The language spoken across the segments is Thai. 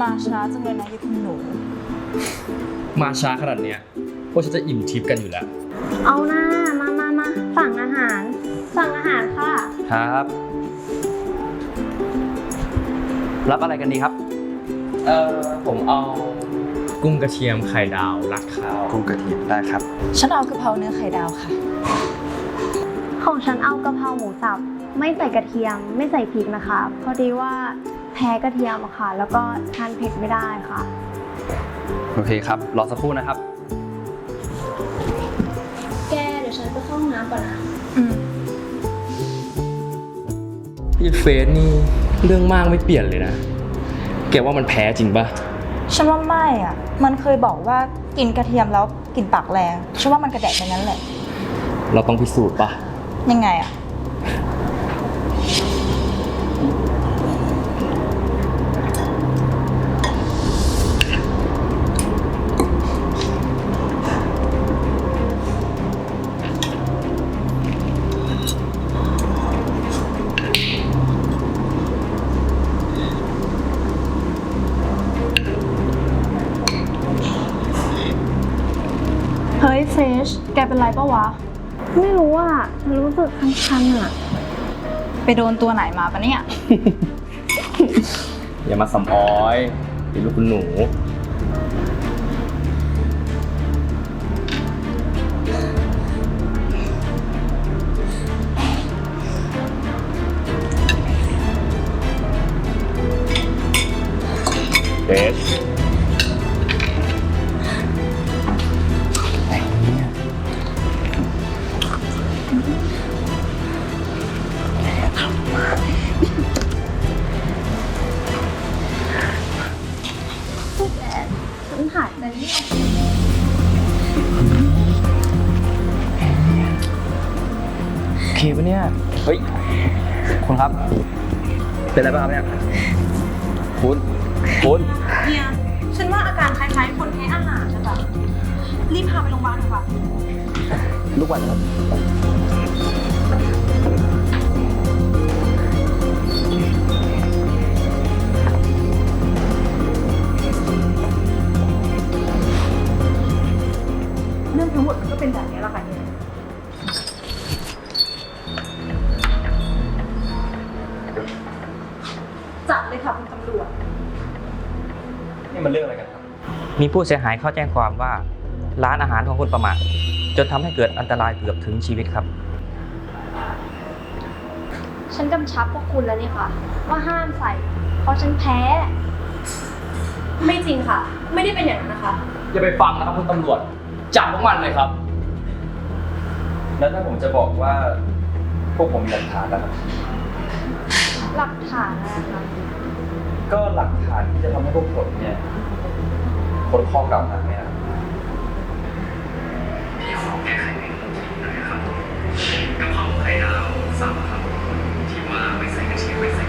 มาช้าจังเลยนะยี่คุณหนู มาช้าขนาดเนี้ยพวกฉันจะอิ่มทิพย์กันอยู่แล้ว เอาหน้ามามามาสั่งอาหาร สั่งอาหารค่ะ ครับ รับอะไรกันดีครับ เอ่อ ผมเอา กุ้งกระเทียมไข่ดาวรัดข้าวกุ้งกระเทียมได้ครับ ฉันเอากะเพราเนื้อไข่ดาวค่ะ ของฉันเอากะเพราหมูสับ ไม่ใส่กระเทียม ไม่ใส่พริกนะคะ พอดีว่า แพ้กระเทียมอะค่ะ แล้วก็ทานเผ็ดไม่ได้ค่ะ โอเคครับ รอสักครู่นะครับ แกเดี๋ยวฉันไปเข้าห้องน้ำก่อนนะ อืมยี่เฟสนี่เรื่องมากไม่เปลี่ยนเลยนะ แกว่ามันแพ้จริงปะฉันว่าไม่อะ มันเคยบอกว่ากินกระเทียมแล้วกลินปากแรง ฉันว่ามันกระแดกไปนั้นแหละ เราต้องพิสูจน์ปะยังไงอะ เฮ้ยเฟชแกเป็นไรปะวะ ไม่รู้อะรู้สึกคันๆอะ ไปโดนตัวไหนมาปะเนี่ย อย่ามาสำออยเป็นลูกคุณหนูเบส เคปะเนี่ย เฮ้ย คุณครับ เป็นอะไรบ้างครับเนี่ย คุณ คุณ เฮียฉันว่าอาการคล้ายๆ คนแพ้อาหารนะจ๊ะรีบพาไปโรงพยาบาลเถอะค่ะ ลูกวันครับ เรื่องทั้งหมดมันก็เป็นแบบนี้แหละค่ะเนี่ย นี่มันเรื่องอะไรกันครับ มีผู้เสียหายเข้าแจ้งความว่า ร้านอาหารของคุณประมาทจนทำให้เกิดอันตรายเกือบถึงชีวิตครับ ฉันกำชับพวกคุณแล้วนี่ค่ะ ว่าห้ามใส่ เพราะฉันแพ้ ไม่จริงค่ะ ไม่ได้เป็นอย่างนั้นนะคะ อย่าไปฟังนะครับคุณตำรวจ จับพวกมันเลยครับ แล้วถ้าผมจะบอกว่า พวกผมมีหลักฐานนะครับ หลักฐานอะไรคะ ก็หลักฐานที่จะทำให้พวกผมเนี่ยพ้นข้อกล่าวหาเนี่ยนะครับกะเพราไข่ดาวสับครับที่ว่าไม่ใส่กระเทียมไม่ใส่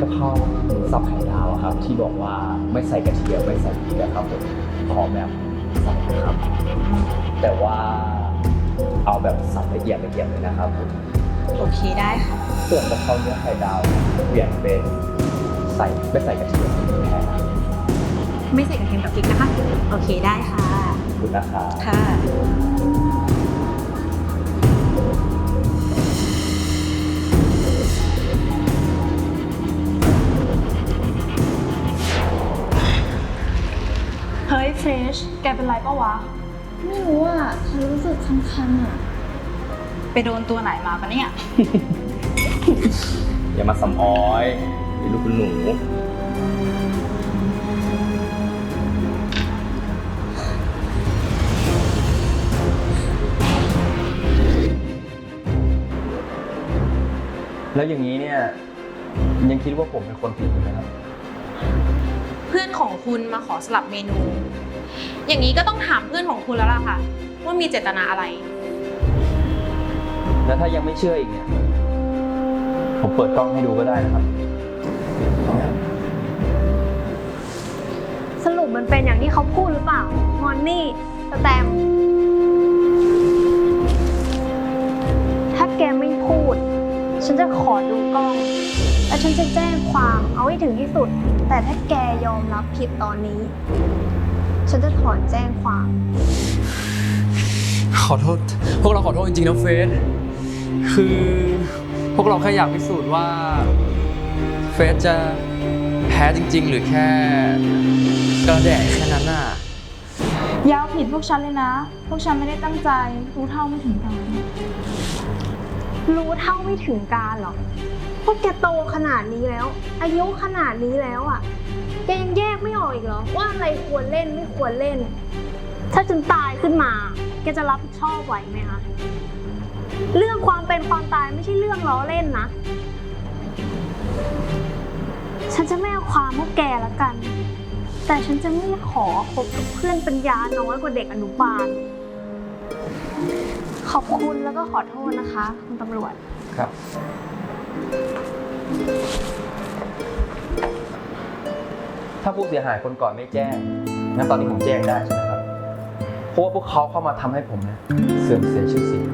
กะเพราหมูสับไข่ดาวอะครับ ที่บอกว่าไม่ใส่กระเทียมไม่ใส่พริกอะครับผมขอแบบใส่นะครับ แต่ว่าเอาแบบสับละเอียดละเอียดเลยนะครับผมโอเคได้ค่ะส่วนกะเพราเนื้อไข่ดาวเปลี่ยนเป็นใส่ไม่ใส่กระเทียมแทนไม่ใส่กระเทียมกับพริกนะคะ โอเคได้ค่ะขอบคุณนะครับ ค่ะ เฮ้ยเฟรชแกเป็นไรปะวะ ไม่รู้อะฉันรู้สึกคันๆอะ ไปโดนตัวไหนมาปะเนี่ย อย่ามาสำออยเป็นลูกคุณหนู แล้วอย่างนี้เนี่ย ยังคิดว่าผมเป็นคนผิดอยู่ไหมครับ เพื่อนของคุณมาขอสลับเมนู อย่างนี้ก็ต้องถามเพื่อนของคุณแล้วล่ะค่ะ ว่ามีเจตนาอะไร แล้วถ้ายังไม่เชื่ออีกเนี่ย ผมเปิดกล้องให้ดูก็ได้นะครับ สรุปมันเป็นอย่างที่เขาพูดหรือเปล่ามอนนี่สแตมป์ถ้าแกไม่พูด ฉันจะขอดูกล้อง และฉันจะแจ้งความเอาให้ถึงที่สุด แต่ถ้าแกยอมรับผิดตอนนี้ ฉันจะถอนแจ้งความ ขอโทษ พวกเราขอโทษจริงๆนะเฟสคือพวกเราแค่อยากพิสูจน์ว่า เฟสจะแพ้จริง ๆ หรือแค่กระแดะแค่นั้นน่ะอยาวผิดพวกฉันเลยนะ พวกฉันไม่ได้ตั้งใจ รู้เท่าไม่ถึงการ รู้เท่าไม่ถึงการหรอกพวกแกโตขนาดนี้แล้ว อายุขนาดนี้แล้วอะแกยังแยกไม่ออกอีกเหรอ ว่าอะไรควรเล่นไม่ควรเล่น ถ้าฉันตายขึ้นมา แกจะรับผิดชอบไหวไหมคะ เรื่องความเป็นความตายไม่ใช่เรื่องล้อเล่นนะ ฉันจะไม่เอาความพวกแกละกัน แต่ฉันจะไม่ขอคบกับเพื่อนปัญญาน้อยกว่าเด็กอนุบาล ขอบคุณแล้วก็ขอโทษนะคะ คุณตำรวจ ครับ ถ้าผู้เสียหายคนก่อนไม่แจ้งงั้นตอนนี้ผมแจ้งได้ใช่ไหมครับ เพราะว่าพวกเขาเข้ามาทำให้ผมเนี่ยเสื่อมเสียชื่อเสียง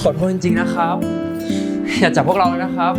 ขอโทษจริงๆนะครับ อย่าจับพวกเราเลยนะครับ